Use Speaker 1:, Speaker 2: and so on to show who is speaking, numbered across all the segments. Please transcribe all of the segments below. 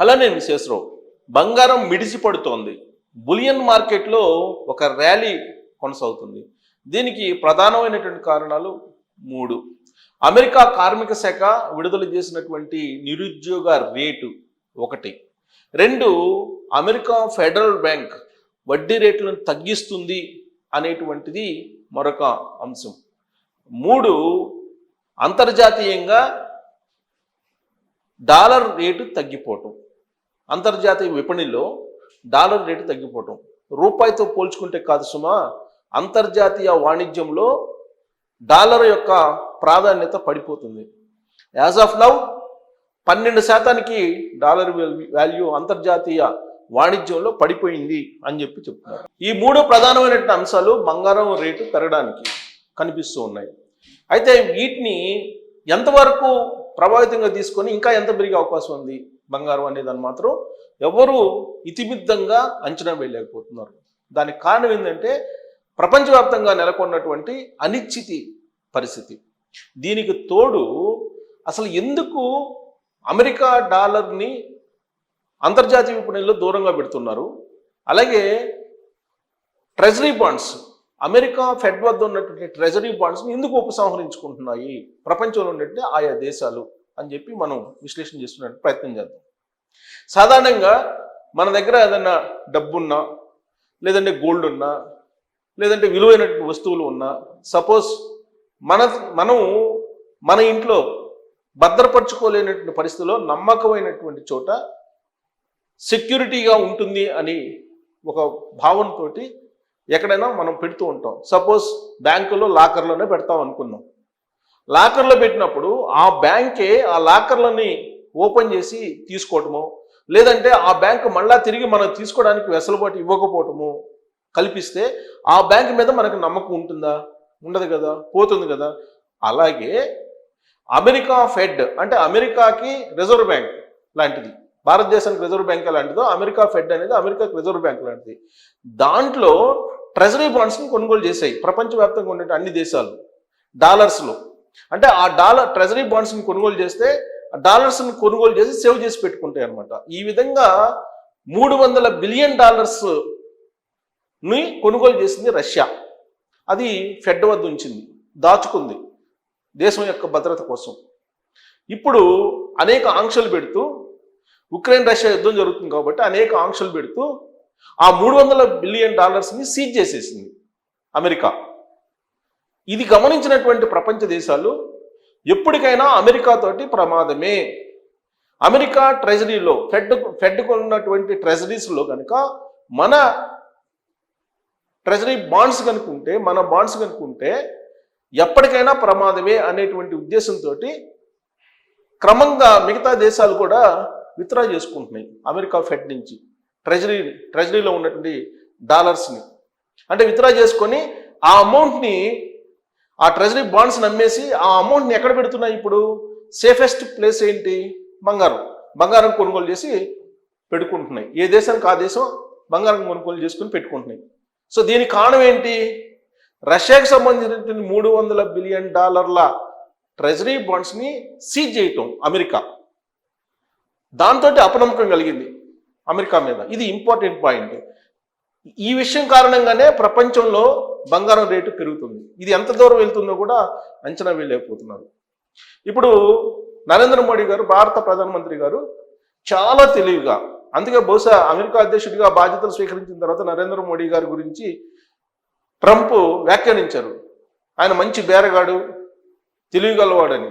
Speaker 1: అలానే విశేషరావు బంగారం మిడిసి పడుతోంది బులియన్ మార్కెట్లో ఒక ర్యాలీ కొనసాగుతుంది. దీనికి ప్రధానమైనటువంటి కారణాలు మూడు. అమెరికా కార్మిక శాఖ విడుదల చేసినటువంటి నిరుద్యోగ రేటు ఒకటి. రెండు అమెరికా ఫెడరల్ బ్యాంక్ వడ్డీ రేట్లను తగ్గిస్తుంది అనేటువంటిది మరొక అంశం. మూడు అంతర్జాతీయంగా డాలర్ రేటు తగ్గిపోవటం. అంతర్జాతీయ విపణిలో డాలర్ రేటు తగ్గిపోవటం. రూపాయితో పోల్చుకుంటే కాదు సుమా అంతర్జాతీయ వాణిజ్యంలో డాలర్ యొక్క ప్రాధాన్యత పడిపోతుంది. యాజ్ ఆఫ్ నౌ పన్నెండు శాతానికి డాలర్ వాల్యూ అంతర్జాతీయ వాణిజ్యంలో పడిపోయింది అని చెప్పి చెప్తున్నారు. ఈ మూడు ప్రధానమైనటువంటి అంశాలు బంగారం రేటు పెరగడానికి కనిపిస్తూ ఉన్నాయి. అయితే వీటిని ఎంతవరకు ప్రభావితంగా తీసుకొని ఇంకా ఎంత పెరిగే అవకాశం ఉంది? బంగారం అనేదాన్ని మాత్రం ఎవరు ఇతిమిద్దంగా అంచనా వేయలేకపోతున్నారు. దానికి కారణం ఏంటంటే ప్రపంచవ్యాప్తంగా నెలకొన్నటువంటి అనిశ్చితి పరిస్థితి. దీనికి తోడు అసలు ఎందుకు అమెరికా డాలర్ని అంతర్జాతీయ విపణిలో దూరంగా పెడుతున్నారు? అలాగే ట్రెజరీ బాండ్స్ అమెరికా ఫెడ్ వద్ద ఉన్నటువంటి ట్రెజరీ బాండ్స్ని ఎందుకు ఉపసంహరించుకుంటున్నాయి? ప్రపంచంలో ఉన్నట్టు ఆయా దేశాలు. అని చెప్పి మనం విశ్లేషణ చేసుకునే ప్రయత్నం చేద్దాం. సాధారణంగా మన దగ్గర ఏదైనా డబ్బున్నా లేదంటే గోల్డ్ ఉన్నా లేదంటే విలువైనటువంటి వస్తువులు ఉన్నా సపోజ్ మన మనం మన ఇంట్లో భద్రపరచుకోలేనటువంటి పరిస్థితిలో నమ్మకమైనటువంటి చోట సెక్యూరిటీగా ఉంటుంది అని ఒక భావనతోటి ఎక్కడైనా మనం పెడుతూ ఉంటాం. సపోజ్ బ్యాంకులో లాకర్లోనే పెడతాం అనుకున్నాం. లాకర్లో పెట్టినప్పుడు ఆ బ్యాంకే ఆ లాకర్లని ఓపెన్ చేసి తీసుకోవటము లేదంటే ఆ బ్యాంక్ మళ్ళా తిరిగి మనం తీసుకోవడానికి వెసులుబాటు ఇవ్వకపోవటము కల్పిస్తే ఆ బ్యాంక్ మీద మనకు నమ్మకం ఉంటుందా? ఉండదు కదా పోతుంది కదా. అలాగే అమెరికా ఫెడ్ అంటే అమెరికాకి రిజర్వ్ బ్యాంక్ లాంటిది. భారతదేశానికి రిజర్వ్ బ్యాంక్ లాంటిదో అమెరికా ఫెడ్ అనేది అమెరికాకి రిజర్వ్ బ్యాంక్ లాంటిది. దాంట్లో ట్రెజరీ బాండ్స్ని కొనుగోలు చేశాయి. ప్రపంచవ్యాప్తంగా ఉండే అన్ని దేశాలు. డాలర్స్లో. అంటే ఆ డాలర్ ట్రెజరీ బాండ్స్ని కొనుగోలు చేస్తే ఆ డాలర్స్ని కొనుగోలు చేసి సేవ్ చేసి పెట్టుకుంటాయి అనమాట ఈ విధంగా మూడు వందల బిలియన్ డాలర్స్ని కొనుగోలు చేసింది రష్యా. అది ఫెడ్ వద్ద ఉంచింది దాచుకుంది దేశం యొక్క భద్రత కోసం. ఇప్పుడు అనేక ఆంక్షలు పెడుతూ ఉక్రెయిన్ రష్యా యుద్ధం జరుగుతుంది కాబట్టి అనేక ఆంక్షలు పెడుతూ ఆ మూడు వందల బిలియన్ డాలర్స్ని సీజ్ చేసేసింది అమెరికా. ఇది గమనించినటువంటి ప్రపంచ దేశాలు ఎప్పటికైనా అమెరికా తోటి ప్రమాదమే. అమెరికా ట్రెజరీలో ఫెడ్ ఫెడ్కు ఉన్నటువంటి ట్రెజరీస్లో కనుక మన ట్రెజరీ బాండ్స్ కనుక్కుంటే మన బాండ్స్ కనుక్కుంటే ఎప్పటికైనా ప్రమాదమే అనేటువంటి ఉద్దేశంతో క్రమంగా మిగతా దేశాలు కూడా విత్డ్రా చేసుకుంటున్నాయి. అమెరికా ఫెడ్ నుంచి ట్రెజరీ ట్రెజరీలో ఉన్నటువంటి డాలర్స్ని. అంటే విత్డ్రా చేసుకొని ఆ అమౌంట్ని ఆ ట్రెజరీ బాండ్స్ నమ్మేసి ఆ అమౌంట్ని ఎక్కడ పెడుతున్నాయి ఇప్పుడు? సేఫెస్ట్ ప్లేస్ ఏంటి? బంగారం. బంగారం కొనుగోలు చేసి పెట్టుకుంటున్నాయి. ఏ దేశానికి ఆ దేశం? బంగారం కొనుగోలు చేసుకుని పెట్టుకుంటున్నాయి. సో దీనికి కారణం ఏంటి? రష్యాకి సంబంధించిన మూడు వందల బిలియన్ డాలర్ల ట్రెజరీ బాండ్స్ని సీజ్ చేయటం అమెరికా. దాంతో అపనమ్మకం కలిగింది అమెరికా మీద. ఇది ఇంపార్టెంట్ పాయింట్. ఈ విషయం కారణంగానే ప్రపంచంలో బంగారం రేటు పెరుగుతుంది. ఇది ఎంత దూరం వెళ్తుందో కూడా అంచనా వేయలేకపోతున్నారు. ఇప్పుడు నరేంద్ర మోడీ గారు భారత ప్రధానమంత్రి గారు చాలా తెలివిగా అందుకే బహుశా అమెరికా అధ్యక్షుడిగా బాధ్యతలు స్వీకరించిన తర్వాత నరేంద్ర మోడీ గారి గురించి ట్రంప్ వ్యాఖ్యానించారు. ఆయన మంచి బేరగాడు తెలివిగలవాడని.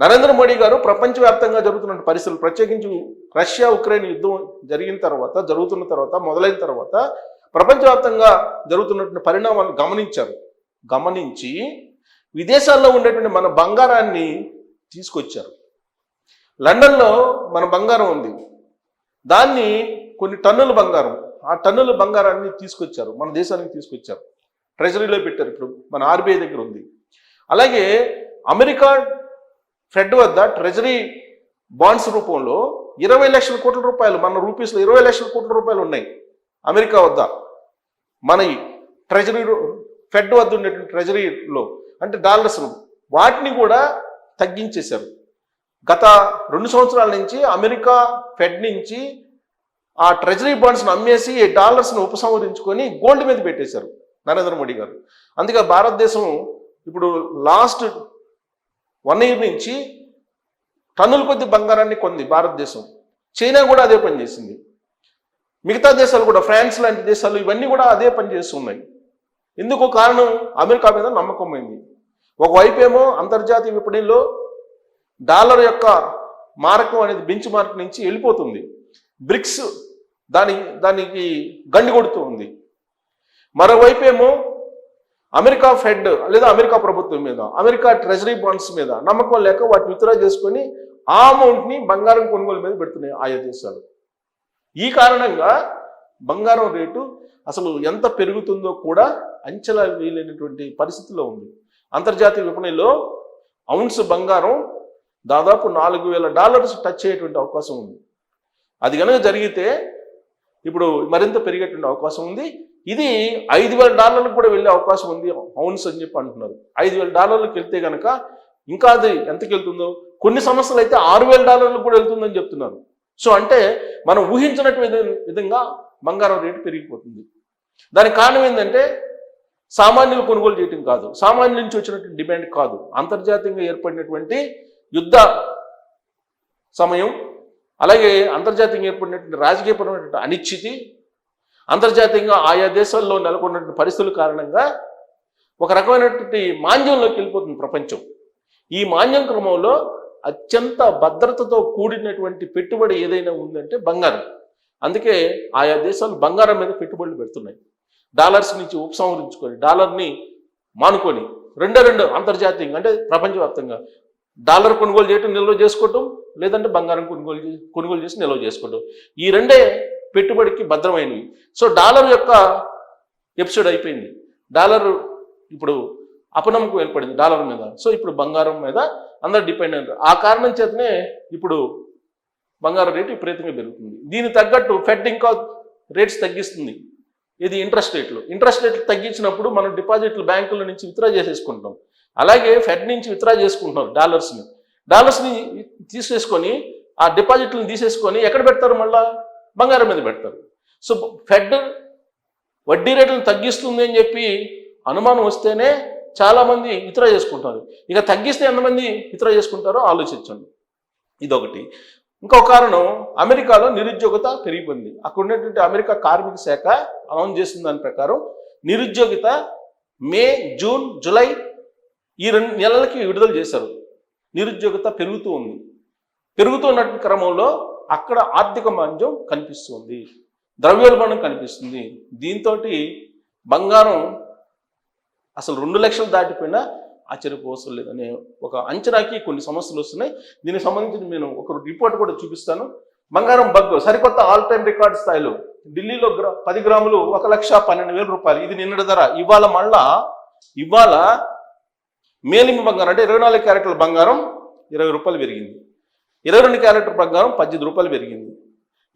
Speaker 1: నరేంద్ర మోడీ గారు ప్రపంచవ్యాప్తంగా జరుగుతున్న పరిస్థితులు ప్రత్యేకించి రష్యా ఉక్రెయిన్ యుద్ధం జరిగిన తర్వాత జరుగుతున్న తర్వాత మొదలైన తర్వాత ప్రపంచవ్యాప్తంగా జరుగుతున్నటువంటి పరిణామాలను గమనించారు. గమనించి విదేశాల్లో ఉండేటువంటి మన బంగారాన్ని తీసుకొచ్చారు. లండన్లో మన బంగారం ఉంది. దాన్ని కొన్ని టన్నుల బంగారం ఆ టన్నుల బంగారాన్ని తీసుకొచ్చారు. మన దేశానికి తీసుకొచ్చారు. ట్రెజరీలో పెట్టారు ఇప్పుడు. మన ఆర్బీఐ దగ్గర ఉంది. అలాగే అమెరికా ఫెడ్ వద్ద ట్రెజరీ బాండ్స్ రూపంలో ఇరవై లక్షల కోట్ల రూపాయలు మన రూపీస్లో ఇరవై లక్షల కోట్ల రూపాయలు ఉన్నాయి అమెరికా వద్ద. మన ట్రెజరీ ఫెడ్ వద్ద ఉండేటువంటి ట్రెజరీలో అంటే డాలర్స్ వాటిని కూడా తగ్గించేశారు. గత రెండు సంవత్సరాల నుంచి అమెరికా ఫెడ్ నుంచి ఆ ట్రెజరీ బాండ్స్ను అమ్మేసి ఈ డాలర్స్ను ఉపసంహరించుకొని గోల్డ్ మీద పెట్టేశారు నరేంద్ర మోడీ గారు. అందుకే భారతదేశం ఇప్పుడు లాస్ట్ వన్ ఇయర్ నుంచి టన్నుల కొద్ది బంగారాన్ని కొంది భారతదేశం. చైనా కూడా అదే పని చేసింది. మిగతా దేశాలు కూడా ఫ్రాన్స్ లాంటి దేశాలు ఇవన్నీ కూడా అదే పని చేస్తున్నాయి ఎందుకు కారణం? అమెరికా మీద నమ్మకం అయింది ఒకవైపు ఏమో అంతర్జాతీయ విపణిలో డాలర్ యొక్క మారకం అనేది బెంచ్ మార్క్ నుంచి వెళ్ళిపోతుంది. బ్రిక్స్ దాని దానికి గండి కొడుతూ ఉంది. మరోవైపు ఏమో అమెరికా ఫెడ్ లేదా అమెరికా ప్రభుత్వం మీద అమెరికా ట్రెజరీ బాండ్స్ మీద నమ్మకం లేక వాటిని విత్డ్రా చేసుకొని ఆ అమౌంట్ని బంగారం కొనుగోలు మీద పెడుతున్నాయి ఆయా దేశాలు. ఈ కారణంగా బంగారం రేటు అసలు ఎంత పెరుగుతుందో కూడా అంచనా వేయలేనటువంటి పరిస్థితిలో ఉంది. అంతర్జాతీయ విపణిలో అవున్స్ బంగారం దాదాపు నాలుగు వేల డాలర్స్ టచ్ అయ్యేటువంటి అవకాశం ఉంది. అది కనుక జరిగితే ఇప్పుడు మరింత పెరిగేటువంటి అవకాశం ఉంది. ఇది ఐదు వేల డాలర్లకు కూడా వెళ్ళే అవకాశం ఉంది. అవున్స్ అని చెప్పి అంటున్నారు. ఐదు వేల డాలర్లకు వెళ్తే కనుక ఇంకా అది ఎంతకు వెళ్తుందో? కొన్ని సంవత్సరాలు అయితే ఆరు వేల డాలర్లకు కూడా వెళ్తుందని చెప్తున్నారు. సో అంటే మనం ఊహించినట్టు విధంగా బంగారం రేటు పెరిగిపోతుంది. దానికి కారణం ఏంటంటే సామాన్యులు కొనుగోలు చేయటం కాదు. సామాన్యుల నుంచి వచ్చినటువంటి డిమాండ్ కాదు. అంతర్జాతీయంగా ఏర్పడినటువంటి యుద్ధ సమయం అలాగే అంతర్జాతీయంగా ఏర్పడినటువంటి రాజకీయపరమైనటువంటి అనిశ్చితి అంతర్జాతీయంగా ఆయా దేశాల్లో నెలకొన్నటువంటి పరిస్థితుల కారణంగా ఒక రకమైనటువంటి మాంద్యంలోకి వెళ్ళిపోతుంది ప్రపంచం. ఈ మాంద్యం క్రమంలో అత్యంత భద్రతతో కూడినటువంటి పెట్టుబడి ఏదైనా ఉందంటే బంగారం. అందుకే ఆయా దేశాలు బంగారం మీద పెట్టుబడులు పెడుతున్నాయి. డాలర్స్ నుంచి ఉపసంహరించుకొని డాలర్ని మానుకొని రెండో రెండు అంతర్జాతీయంగా అంటే ప్రపంచవ్యాప్తంగా డాలర్ కొనుగోలు చేయటం నిల్వ చేసుకోవటం లేదంటే బంగారం కొనుగోలు కొనుగోలు చేసి నిల్వ చేసుకోవటం. ఈ రెండే పెట్టుబడికి భద్రమైనవి. సో డాలర్ యొక్క ఎపిసోడ్ అయిపోయింది. డాలర్ ఇప్పుడు అపనమ్మకం ఏర్పడింది డాలర్ మీద. సో ఇప్పుడు బంగారం మీద అందరు డిపెండ్ అయ్యారు ఆ కారణం చేతనే ఇప్పుడు బంగారం రేటు విపరీతంగా పెరుగుతుంది. దీనికి తగ్గట్టు ఫెడ్ ఇంకా రేట్స్ తగ్గిస్తుంది. ఇది ఇంట్రెస్ట్ రేట్లు ఇంట్రెస్ట్ రేట్లు తగ్గించినప్పుడు మనం డిపాజిట్లు బ్యాంకుల నుంచి విత్డ్రా చేసేసుకుంటాం. అలాగే ఫెడ్ నుంచి విత్డ్రా చేసుకుంటున్నారు డాలర్స్ని. డాలర్స్ని తీసేసుకొని ఆ డిపాజిట్లను తీసేసుకొని ఎక్కడ పెడతారు మళ్ళీ? బంగారం మీద పెడతారు. సో ఫెడ్ వడ్డీ రేట్లను తగ్గిస్తుంది అని చెప్పి అనుమానం వస్తేనే చాలామంది విత్డ్రా చేసుకుంటారు. ఇక తగ్గిస్తే ఎంతమంది విత్డ్రా చేసుకుంటారో ఆలోచించండి. ఇదొకటి. ఇంకో కారణం అమెరికాలో నిరుద్యోగత పెరిగిపోయింది. అక్కడ ఉన్నటువంటి అమెరికా కార్మిక శాఖ అనౌన్స్ చేసిన దాని ప్రకారం నిరుద్యోగిత మే జూన్ జూలై ఈ రెండు నెలలకి విడుదల చేశారు. నిరుద్యోగత పెరుగుతూ ఉంది. పెరుగుతున్న క్రమంలో అక్కడ ఆర్థిక మాంద్యం కనిపిస్తుంది. ద్రవ్యోల్బణం కనిపిస్తుంది. దీంతో బంగారం అసలు రెండు లక్షలు దాటిపోయినా ఆశ్చర్యపోవసం లేదనే ఒక అంచనాకి కొన్ని సమస్యలు వస్తున్నాయి. దీనికి సంబంధించి నేను ఒక రిపోర్ట్ కూడా చూపిస్తాను. బంగారం బగ్గు సరికొత్త ఆల్ టైమ్ రికార్డ్ స్థాయిలో. ఢిల్లీలో గ్రా పది గ్రాములు ఒక లక్ష పన్నెండు వేల రూపాయలు. ఇది నిన్నటి ధర. ఇవాళ మళ్ళా ఇవాళ మేలిమి బంగారం అంటే ఇరవై నాలుగు క్యారెట్ల బంగారం ఇరవై రూపాయలు పెరిగింది. ఇరవై రెండు క్యారెట్ల బంగారం పద్దెనిమిది రూపాయలు పెరిగింది.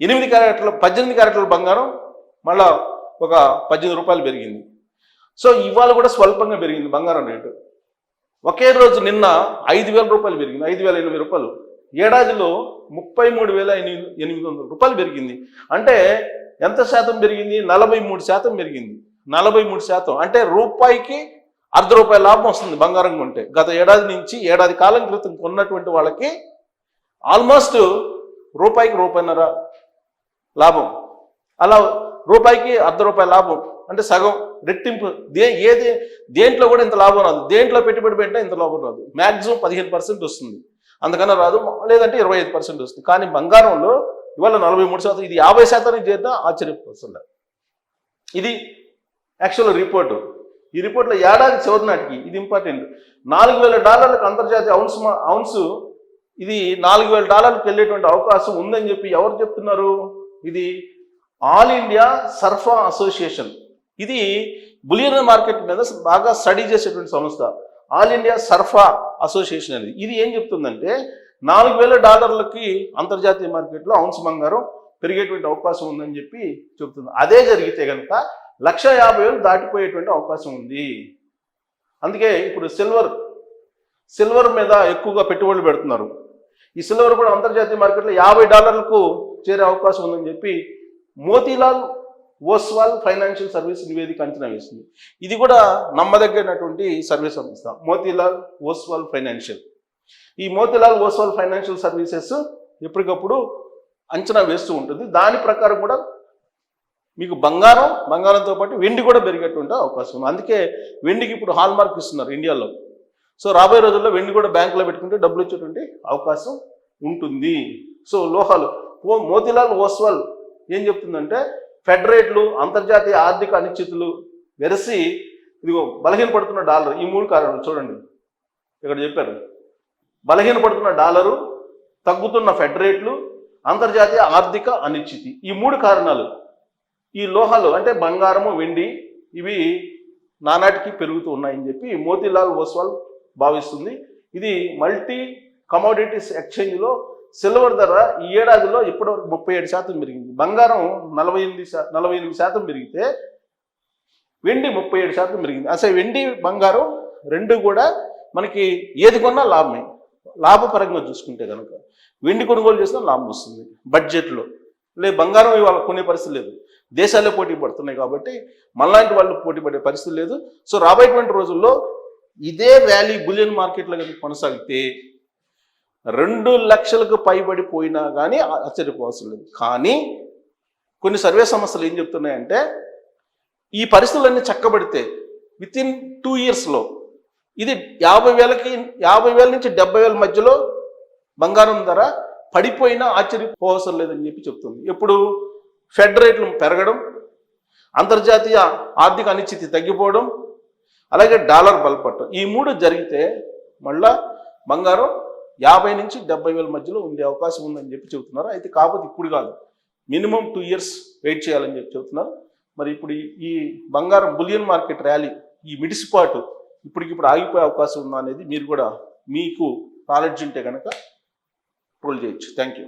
Speaker 1: ఎనిమిది క్యారెట్ల పద్దెనిమిది క్యారెట్ల బంగారం మళ్ళా ఒక పద్దెనిమిది రూపాయలు పెరిగింది. సో ఇవాళ కూడా స్వల్పంగా పెరిగింది బంగారం రేటు. ఒకే రోజు నిన్న ఐదు వేల రూపాయలు పెరిగింది ఐదు వేల ఎనిమిది రూపాయలు. ఏడాదిలో ముప్పై మూడు వేల ఎనిమిది ఎనిమిది వందల రూపాయలు పెరిగింది. అంటే ఎంత శాతం పెరిగింది? నలభై మూడు శాతం పెరిగింది. నలభై మూడు శాతం. అంటే రూపాయికి అర్ధ రూపాయల లాభం వస్తుంది బంగారం కొంటే. గత ఏడాది నుంచి ఏడాది కాలం క్రితం కొన్నటువంటి వాళ్ళకి ఆల్మోస్ట్ రూపాయికి రూపాయిన్నర లాభం. అలా రూపాయికి అర్ధ రూపాయి లాభం. అంటే సగం రెట్టింపు. దే ఏది దేంట్లో కూడా ఇంత లాభం రాదు. దేంట్లో పెట్టుబడి పెట్టినా ఇంత లాభం రాదు. మ్యాక్సిమం పదిహేను పర్సెంట్ వస్తుంది. అందుకన్నా రాదు. లేదంటే ఇరవై ఐదు పర్సెంట్ వస్తుంది. కానీ బంగారంలో ఇవాళ నలభై మూడు శాతం ఇది యాభై శాతానికి చేరినా ఆశ్చర్యపోతుంది ఇది యాక్చువల్ రిపోర్టు ఈ రిపోర్ట్లో ఏడాది చివరి నాటికి ఇది ఇంపార్టెంట్ నాలుగు వేల డాలర్లకు అంతర్జాతీయ అవున్స్ మా- అవున్స్ ఇది నాలుగు వేల డాలర్లకు వెళ్ళేటువంటి అవకాశం ఉందని చెప్పి ఎవరు చెప్తున్నారు? ఇది ఆల్ ఇండియా సర్ఫా అసోసియేషన్. ఇది బులియన్ మార్కెట్ మీద బాగా స్టడీ చేసేటువంటి సంస్థ. ఆల్ ఇండియా సర్ఫా అసోసియేషన్ అనేది. ఇది ఏం చెప్తుందంటే నాలుగు వేల డాలర్లకి అంతర్జాతీయ మార్కెట్లో అవున్స్ బంగారం పెరిగేటువంటి అవకాశం ఉందని చెప్పి చెప్తుంది. అదే జరిగితే కనుక లక్ష యాభై వేలు దాటిపోయేటువంటి అవకాశం ఉంది. అందుకే ఇప్పుడు సిల్వర్ సిల్వర్ మీద ఎక్కువగా పెట్టుబడులు పెడుతున్నారు. ఈ సిల్వర్ కూడా అంతర్జాతీయ మార్కెట్లో యాభై డాలర్లకు చేరే అవకాశం ఉందని చెప్పి మోతీలాల్ ఓస్వాల్ ఫైనాన్షియల్ సర్వీస్ నివేదిక అంచనా వేసింది. ఇది కూడా నమ్మదగినటువంటి సర్వీస్ సంస్థ మోతీలాల్ ఓస్వాల్ ఫైనాన్షియల్. ఈ మోతీలాల్ ఓస్వాల్ ఫైనాన్షియల్ సర్వీసెస్ ఎప్పటికప్పుడు అంచనా వేస్తూ ఉంటుంది. దాని ప్రకారం కూడా మీకు బంగారం బంగారంతో పాటు వెండి కూడా పెరిగేటువంటి అవకాశం ఉంది. అందుకే వెండికి ఇప్పుడు హాల్ మార్క్ ఇస్తున్నారు ఇండియాలో. సో రాబోయే రోజుల్లో వెండి కూడా బ్యాంకులో పెట్టుకుంటే డబ్బులు వచ్చేటువంటి అవకాశం ఉంటుంది. సో లోహాలు ఓ మోతీలాల్ ఓస్వాల్ ఏం చెప్తుందంటే ఫెడరేట్లు అంతర్జాతీయ ఆర్థిక అనిశ్చితులు వెరసి ఇదిగో బలహీనపడుతున్న డాలర్ ఈ మూడు కారణాలు చూడండి. ఇక్కడ చెప్పారు. బలహీనపడుతున్న డాలరు తగ్గుతున్న ఫెడరేట్లు అంతర్జాతీయ ఆర్థిక అనిశ్చితి. ఈ మూడు కారణాలు ఈ లోహాలు అంటే బంగారము వెండి ఇవి నానాటికి పెరుగుతూ ఉన్నాయని చెప్పి మోతీలాల్ ఓస్వాల్ భావిస్తుంది. ఇది మల్టీ కమోడిటీస్ ఎక్స్చేంజ్లో సిల్వర్ ధర ఈ ఏడాదిలో ఇప్పటివరకు ముప్పై ఏడు శాతం పెరిగింది. బంగారం నలభై ఎనిమిది శా నలభై ఎనిమిది శాతం పెరిగితే వెండి ముప్పై ఏడు శాతం పెరిగింది. అసలు వెండి బంగారం రెండు కూడా మనకి ఏది కొన్నా లాభమే. లాభపరంగా చూసుకుంటే కనుక వెండి కొనుగోలు చేసినా లాభం వస్తుంది. బడ్జెట్లో లే బంగారం ఇవాళ కొనే పరిస్థితి లేదు. దేశాలే పోటీ పడుతున్నాయి కాబట్టి మనలాంటి వాళ్ళు పోటీ పడే పరిస్థితి లేదు. సో రాబోయేటువంటి రోజుల్లో ఇదే వ్యాలీ బులియన్ మార్కెట్లో కనుక కొనసాగితే రెండు లక్షలకు పైబడి పోయినా కానీ ఆశ్చర్యపోవాల్సిన లేదు. కానీ కొన్ని సర్వే సంస్థలు ఏం చెప్తున్నాయంటే ఈ పరిస్థితులన్నీ చక్కబడితే విత్ ఇన్ టూ ఇయర్స్లో ఇది యాభై వేలకి యాభై వేల నుంచి డెబ్బై వేల మధ్యలో బంగారం ధర పడిపోయినా ఆశ్చర్యపోవసరం లేదని చెప్పి చెప్తుంది. ఎప్పుడు ఫెడ్ రేట్లు పెరగడం అంతర్జాతీయ ఆర్థిక అనిశ్చితి తగ్గిపోవడం అలాగే డాలర్ బలపడటం ఈ మూడు జరిగితే మళ్ళా బంగారం యాభై నుంచి డెబ్బై వేల మధ్యలో ఉండే అవకాశం ఉందని చెప్పి చెబుతున్నారు. అయితే కాకపోతే ఇప్పుడు కాదు. మినిమం టూ ఇయర్స్ వెయిట్ చేయాలని చెప్పి చెబుతున్నారు. మరి ఇప్పుడు ఈ- ఈ బంగారం బులియన్ మార్కెట్ ర్యాలీ ఈ మిడిసిపాటు ఇప్పటికిప్పుడు ఆగిపోయే అవకాశం ఉందా అనేది మీరు కూడా మీకు నాలెడ్జ్ ఉంటే కనుక ట్రోల్ చేయొచ్చు. Thank you.